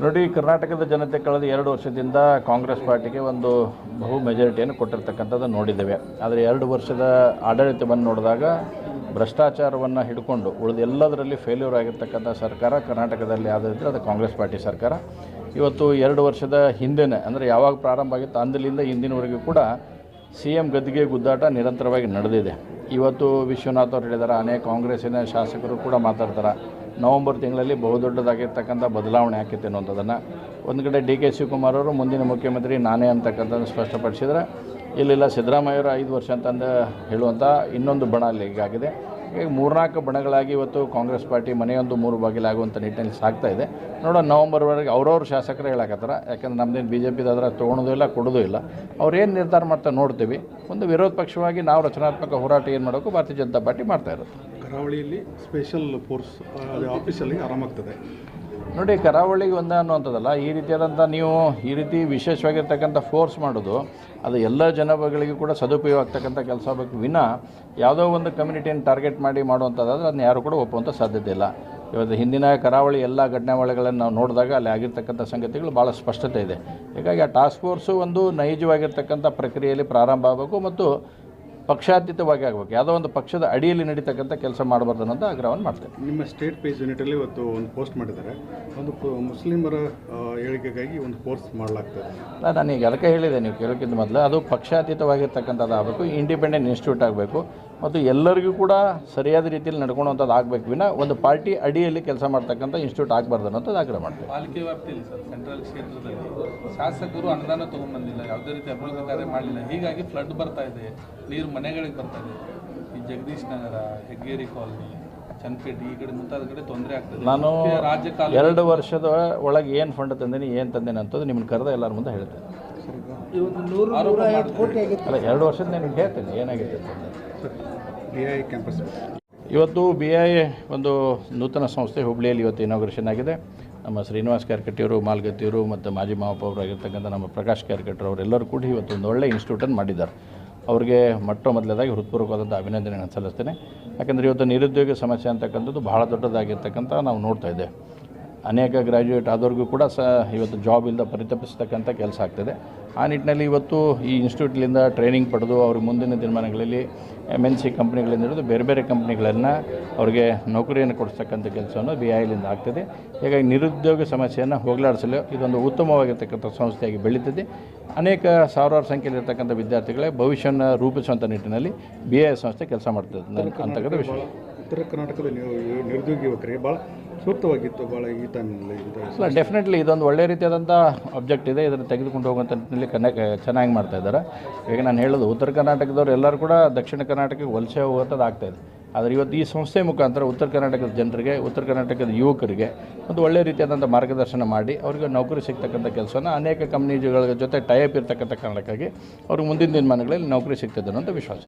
ನೋಡಿ, ಕರ್ನಾಟಕದ ಜನತೆ ಕಳೆದ ಎರಡು ವರ್ಷದಿಂದ ಕಾಂಗ್ರೆಸ್ ಪಾರ್ಟಿಗೆ ಒಂದು ಬಹು ಮೆಜಾರಿಟಿಯನ್ನು ಕೊಟ್ಟಿರ್ತಕ್ಕಂಥದ್ದು ನೋಡಿದ್ದೇವೆ. ಆದರೆ ಎರಡು ವರ್ಷದ ಆಡಳಿತವನ್ನು ನೋಡಿದಾಗ ಭ್ರಷ್ಟಾಚಾರವನ್ನು ಹಿಡ್ಕೊಂಡು ಉಳಿದ ಎಲ್ಲದರಲ್ಲಿ ಫೇಲ್ಯೂರ್ ಆಗಿರ್ತಕ್ಕಂಥ ಸರ್ಕಾರ ಕರ್ನಾಟಕದಲ್ಲಿ ಯಾವುದಿದ್ರೆ ಅದು ಕಾಂಗ್ರೆಸ್ ಪಾರ್ಟಿ ಸರ್ಕಾರ. ಇವತ್ತು ಎರಡು ವರ್ಷದ ಹಿಂದೆನೇ, ಅಂದರೆ ಯಾವಾಗ ಪ್ರಾರಂಭ ಆಗಿತ್ತು ಅಂದಲಿಂದ ಇಂದಿನವರೆಗೂ ಕೂಡ ಸಿ ಎಂ ಗದ್ದಿಗೆ ಗುದ್ದಾಟ ನಿರಂತರವಾಗಿ ನಡೆದಿದೆ. ಇವತ್ತು ವಿಶ್ವನಾಥ್ ಅವರು ಹೇಳಿದ್ದಾರೆ ಅನೇಕ ಕಾಂಗ್ರೆಸ್ಸಿನ ಶಾಸಕರು ಕೂಡ ಮಾತಾಡ್ತಾರೆ. ನವಂಬರ್ ತಿಂಗಳಲ್ಲಿ ಬಹುದೊಡ್ಡದಾಗಿರ್ತಕ್ಕಂಥ ಬದಲಾವಣೆ ಆಕೈತೆ ಅನ್ನೋಂಥದ್ದನ್ನು ಒಂದು ಕಡೆ ಡಿ ಕೆ ಶಿವಕುಮಾರ್ ಅವರು, ಮುಂದಿನ ಮುಖ್ಯಮಂತ್ರಿ ನಾನೇ ಅಂತಕ್ಕಂಥದ್ದು ಸ್ಪಷ್ಟಪಡಿಸಿದರೆ. ಇಲ್ಲಿಲ್ಲ ಸಿದ್ದರಾಮಯ್ಯವರು ಐದು ವರ್ಷ ಅಂತಂದು ಹೇಳುವಂಥ ಇನ್ನೊಂದು ಬಣ ಅಲ್ಲಿ ಈಗಾಗಿದೆ ಈಗ ಮೂರ್ನಾಲ್ಕು ಬಣಗಳಾಗಿ ಇವತ್ತು ಕಾಂಗ್ರೆಸ್ ಪಾರ್ಟಿ ಮನೆಯೊಂದು ಮೂರು ಬಾಗಿಲಾಗುವಂಥ ನಿಟ್ಟಿನಲ್ಲಿ ಸಾಗ್ತಾ ಇದೆ. ನೋಡೋಣ, ನವಂಬರ್ವರೆಗೆ ಅವ್ರವ್ರ ಶಾಸಕರೇ ಹೇಳಕತ್ತಾರ. ಯಾಕಂದ್ರೆ ನಮ್ಮದೇನು ಬಿ ಜೆ ಪಿದಾದ್ರೆ ತೊಗೊಳೋದು ಇಲ್ಲ, ಕೊಡೋದು ಇಲ್ಲ. ಅವ್ರೇನು ನಿರ್ಧಾರ ಮಾಡ್ತಾ ನೋಡ್ತೀವಿ. ಒಂದು ವಿರೋಧ ಪಕ್ಷವಾಗಿ ನಾವು ರಚನಾತ್ಮಕ ಹೋರಾಟ ಏನು ಮಾಡೋಕ್ಕೂ ಭಾರತೀಯ ಜನತಾ ಪಾರ್ಟಿ ಮಾಡ್ತಾ ಇರುತ್ತೆ. ಕರಾವಳಿಯಲ್ಲಿ ಸ್ಪೆಷಲ್ ಫೋರ್ಸ್ ಆಫೀಸಲ್ಲಿ ಆರಾಮಾಗ್ತದೆ. ನೋಡಿ, ಕರಾವಳಿಗೆ ಒಂದ ಅನ್ನುವಂಥದ್ದಲ್ಲ, ಈ ರೀತಿಯಾದಂಥ ನೀವು ಈ ರೀತಿ ವಿಶೇಷವಾಗಿರ್ತಕ್ಕಂಥ ಫೋರ್ಸ್ ಮಾಡೋದು, ಅದು ಎಲ್ಲ ಜನಗಳಿಗೆ ಕೂಡ ಸದುಪಯೋಗ ಆಗ್ತಕ್ಕಂಥ ಕೆಲಸ ಆಗಬೇಕು. ವಿನ ಯಾವುದೋ ಒಂದು ಕಮ್ಯುನಿಟಿಯನ್ನು ಟಾರ್ಗೆಟ್ ಮಾಡಿ ಮಾಡುವಂಥದ್ದಾದ್ರೆ ಅದನ್ನ ಯಾರು ಕೂಡ ಒಪ್ಪುವಂಥ ಸಾಧ್ಯತೆ ಇಲ್ಲ. ಇವತ್ತು ಹಿಂದಿನ ಕರಾವಳಿ ಎಲ್ಲ ಘಟನಾವಳಿಗಳನ್ನು ನಾವು ನೋಡಿದಾಗ ಅಲ್ಲಿ ಆಗಿರ್ತಕ್ಕಂಥ ಸಂಗತಿಗಳು ಭಾಳ ಸ್ಪಷ್ಟತೆ ಇದೆ. ಹೀಗಾಗಿ ಆ ಟಾಸ್ಕ್ ಫೋರ್ಸು ಒಂದು ನೈಜವಾಗಿರ್ತಕ್ಕಂಥ ಪ್ರಕ್ರಿಯೆಯಲ್ಲಿ ಪ್ರಾರಂಭ ಆಗಬೇಕು ಮತ್ತು ಪಕ್ಷಾತೀತವಾಗಿ ಆಗಬೇಕು. ಯಾವುದೋ ಒಂದು ಪಕ್ಷದ ಅಡಿಯಲ್ಲಿ ನಡೀತಕ್ಕಂಥ ಕೆಲಸ ಮಾಡಬಾರ್ದು ಅನ್ನೋದು ಆಗ್ರಹವನ್ನು ಮಾಡ್ತೇನೆ. ನಿಮ್ಮ ಸ್ಟೇಟ್ ಪೇಜ್ ಯೂನಿಟಲ್ಲಿ ಇವತ್ತು ಒಂದು ಪೋಸ್ಟ್ ಮಾಡಿದ್ದಾರೆ. ಒಂದು ಮುಸ್ಲಿಮರ ಏಳಿಗೆಗಾಗಿ ಒಂದು ಕೋರ್ಸ್ ಮಾಡಲಾಗ್ತದೆ. ಅಲ್ಲ ನಾನು ಈಗ ಅದಕ್ಕೆ ಹೇಳಿದೆ ನೀವು ಕೇಳೋಕ್ಕಿಂತ ಮೊದಲು ಅದು ಪಕ್ಷಾತೀತವಾಗಿರ್ತಕ್ಕಂಥದ್ದು ಆಗಬೇಕು ಇಂಡಿಪೆಂಡೆಂಟ್ ಇನ್ಸ್ಟಿಟ್ಯೂಟ್ ಆಗಬೇಕು. ಮತ್ತು ಎಲ್ಲರಿಗೂ ಕೂಡ ಸರಿಯಾದ ರೀತಿಯಲ್ಲಿ ನಡ್ಕೊಳ್ಳುವಂಥದ್ದು ಆಗಬೇಕು. ವಿನ ಒಂದು ಪಾರ್ಟಿ ಅಡಿಯಲ್ಲಿ ಕೆಲಸ ಮಾಡ್ತಕ್ಕಂಥ ಇನ್ಸ್ಟಿಟ್ಯೂಟ್ ಆಗಬಾರ್ದು ಅನ್ನೋದು ಆಗ್ರಹ ಮಾಡ್ತೀವಿ. ಪಾಲಿಕೆ ವ್ಯಾಪ್ತಿಯಲ್ಲಿ ಸರ್, ಸೆಂಟ್ರಲ್ ಕ್ಷೇತ್ರದಲ್ಲಿ ಶಾಸಕರು ಅನುದಾನ ತೊಗೊಂಡ್ಬಂದಿಲ್ಲ ಯಾವುದೇ ರೀತಿ ಅಭಿವೃದ್ಧಿ ಕಾರ್ಯ ಮಾಡಲಿಲ್ಲ. ಹೀಗಾಗಿ ಫ್ಲಡ್ ಬರ್ತಾ ಇದೆ, ನೀರು ಮನೆಗಳಿಗೆ ಬರ್ತಾ ಇದೆ. ಈ ಜಗದೀಶ್ ನಗರ, ಹೆಗ್ಗೇರಿ ಕಾಲನಿ ಚನ್ನಪೇಟೆ ಈ ಕಡೆ ಮುಂತಾದ ಕಡೆ ತೊಂದರೆ ಆಗ್ತದೆ. ನಾನು ರಾಜ್ಯ ಎರಡು ವರ್ಷದ ಒಳಗೆ ಏನು ಫಂಡ್ ತಂದೀನಿ ಏನು ತಂದೇನೆ ಅಂತದ್ದು ನಿಮ್ಮನ್ನು ಕರೆದ ಎಲ್ಲರ ಮುಂದೆ ಹೇಳ್ತೇನೆ. ಅಲ್ಲ ಎರಡು ವರ್ಷದ ನಿಮ್ಗೆ ಹೇಳ್ತೇನೆ ಏನಾಗಿದೆ ಅಂತಂದು. ಕ್ಯಾಂಪಸ್ ಇವತ್ತು ಬಿ ಐ ಒಂದು ನೂತನ ಸಂಸ್ಥೆ ಹುಬ್ಳಿಯಲ್ಲಿ ಇವತ್ತು ಇನಾಗ್ರೇಷನ್ ಆಗಿದೆ. ನಮ್ಮ ಶ್ರೀನಿವಾಸ್ ಕ್ಯಾರ್ಕಟ್ಟಿಯವರು ಮಾಲ್ಗತ್ತಿಯವರು ಮತ್ತು ಮಾಜಿ ಮಹಾಪ ಅವರಾಗಿರ್ತಕ್ಕಂಥ ನಮ್ಮ ಪ್ರಕಾಶ್ ಕ್ಯಾರ್ಕಟ್ಟರ್ ಅವರೆಲ್ಲರೂ ಕೂಡ ಇವತ್ತು ಒಂದು ಒಳ್ಳೆಯ ಇನ್ಸ್ಟಿಟ್ಯೂಟನ್ನು ಮಾಡಿದ್ದಾರೆ. ಅವರಿಗೆ ಮೊಟ್ಟ ಮೊದಲದಾಗಿ ಹೃತ್ಪೂರ್ವಕವಾದಂಥ ಅಭಿನಂದನೆಗಳನ್ನು ಸಲ್ಲಿಸ್ತೇನೆ. ಯಾಕಂದರೆ ಇವತ್ತು ನಿರುದ್ಯೋಗ ಸಮಸ್ಯೆ ಅಂತಕ್ಕಂಥದ್ದು ಬಹಳ ದೊಡ್ಡದಾಗಿರ್ತಕ್ಕಂಥ ನಾವು ನೋಡ್ತಾ ಇದ್ದೇವೆ. ಅನೇಕ ಗ್ರ್ಯಾಜುಯೇಟ್ ಆದವ್ರಿಗೂ ಕೂಡ ಸಹ ಇವತ್ತು ಜಾಬ್ ಇಲ್ಲದ ಪರಿತಪಿಸ್ತಕ್ಕಂಥ ಕೆಲಸ ಆಗ್ತದೆ. ಆ ನಿಟ್ಟಿನಲ್ಲಿ ಇವತ್ತು ಈ ಇನ್ಸ್ಟಿಟ್ಯೂಟ್ಲಿಂದ ಟ್ರೈನಿಂಗ್ ಪಡೆದು ಅವ್ರ ಮುಂದಿನ ದಿನಮಾನಗಳಲ್ಲಿ ಎಂ ಎನ್ ಸಿ ಕಂಪ್ನಿಗಳಿಂದ ಹಿಡಿದು ಬೇರೆ ಬೇರೆ ಕಂಪ್ನಿಗಳನ್ನು ಅವ್ರಿಗೆ ನೌಕರಿಯನ್ನು ಕೊಡಿಸ್ತಕ್ಕಂಥ ಕೆಲಸವನ್ನು ಬಿ ಐಲಿಂದ ಆಗ್ತದೆ. ಹೀಗಾಗಿ ನಿರುದ್ಯೋಗ ಸಮಸ್ಯೆಯನ್ನು ಹೋಗಲಾಡಿಸಲು ಇದೊಂದು ಉತ್ತಮವಾಗಿರ್ತಕ್ಕಂಥ ಸಂಸ್ಥೆಯಾಗಿ ಬೆಳೀತದೆ. ಅನೇಕ ಸಾವಿರಾರು ಸಂಖ್ಯೆಯಲ್ಲಿರ್ತಕ್ಕಂಥ ವಿದ್ಯಾರ್ಥಿಗಳೇ ಭವಿಷ್ಯವನ್ನು ರೂಪಿಸುವಂಥ ನಿಟ್ಟಿನಲ್ಲಿ ಬಿ ಐ ಸಂಸ್ಥೆ ಕೆಲಸ ಮಾಡ್ತದೆ ಅಂತಕ್ಕಂಥ ವಿಷಯ. ಉತ್ತರ ಕರ್ನಾಟಕದ ನಿರುದ್ಯೋಗ ಯುವಕರಿಗೆ ಭಾಳ ಸೂಕ್ತವಾಗಿತ್ತು ಭಾಳ ಈ ಟೈಮ್ನಲ್ಲಿ ಇದು ಅಲ್ಲ ಡೆಫಿನೆಟ್ಲಿ ಇದೊಂದು ಒಳ್ಳೆ ರೀತಿಯಾದಂಥ ಅಬ್ಜೆಕ್ಟ್ ಇದೆ. ಇದನ್ನು ತೆಗೆದುಕೊಂಡು ಹೋಗುವಂಥ ನಿಟ್ಟಿನಲ್ಲಿ ಚೆನ್ನಾಗಿ ಮಾಡ್ತಾ ಇದ್ದಾರೆ. ಈಗ ನಾನು ಹೇಳೋದು, ಉತ್ತರ ಕರ್ನಾಟಕದವ್ರು ಎಲ್ಲರೂ ಕೂಡ ದಕ್ಷಿಣ ಕರ್ನಾಟಕಕ್ಕೆ ವಲಸೆ ಹೋಗುವಂಥದ್ದು ಆಗ್ತಾ ಇದೆ. ಆದರೆ ಇವತ್ತು ಈ ಸಂಸ್ಥೆ ಮುಖಾಂತರ ಉತ್ತರ ಕರ್ನಾಟಕದ ಜನರಿಗೆ, ಉತ್ತರ ಕರ್ನಾಟಕದ ಯುವಕರಿಗೆ ಒಂದು ಒಳ್ಳೆ ರೀತಿಯಾದಂಥ ಮಾರ್ಗದರ್ಶನ ಮಾಡಿ ಅವರಿಗೆ ನೌಕರಿ ಸಿಗ್ತಕ್ಕಂಥ ಕೆಲಸನ ಅನೇಕ ಕಂಪ್ನಿಗಳ ಜೊತೆ ಟೈಅಪ್ ಇರ್ತಕ್ಕಂಥ ಕಾರಣಕ್ಕಾಗಿ ಅವ್ರಿಗೆ ಮುಂದಿನ ದಿನಮಾನಗಳಲ್ಲಿ ನೌಕರಿ ಸಿಗ್ತದೆ ಅನ್ನೋಂಥ ವಿಶ್ವಾಸ.